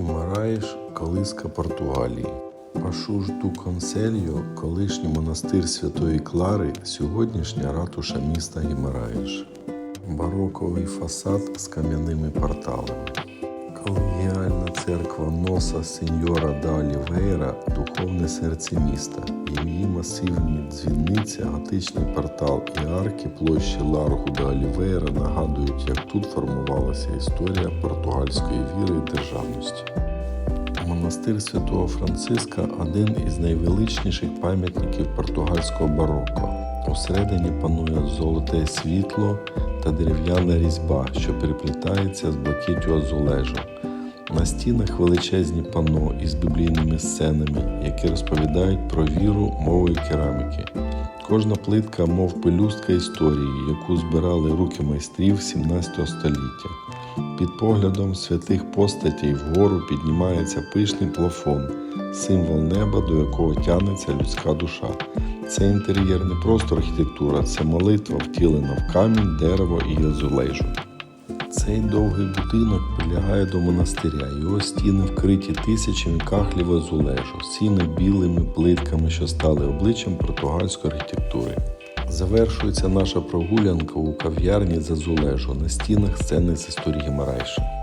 Гімараїш колиска Португалії. Пашужду Консельо, колишній монастир Святої Клари, сьогоднішня ратуша міста Гімараїш. Бароковий фасад з кам'яними порталами. Церква Носа Сеньора да Олівейра – духовне серце міста. Її масивні дзвіниця, готичний портал і арки площі Ларгу да Олівейра нагадують, як тут формувалася історія португальської віри і державності. Монастир Святого Франциска один із найвеличніших пам'ятників португальського бароко. Усередині панує золоте світло та дерев'яна різьба, що переплітається з блакиттю азулежу. На стінах величезні панно із біблійними сценами, які розповідають про віру мовою кераміки. Кожна плитка, мов пелюстка історії, яку збирали руки майстрів 17 століття. Під поглядом святих постатей вгору піднімається пишний плафон, символ неба, до якого тягнеться людська душа. Це інтер'єр не просто архітектура, це молитва, втілена в камінь, дерево і язулежу. Цей довгий будинок прилягає до монастиря. Його стіни вкриті тисячами кахлів азулежу, стіни білими плитками, що стали обличчям португальської архітектури. Завершується наша прогулянка у кав'ярні з азулежу на стінах сцени з історії Гімарайша.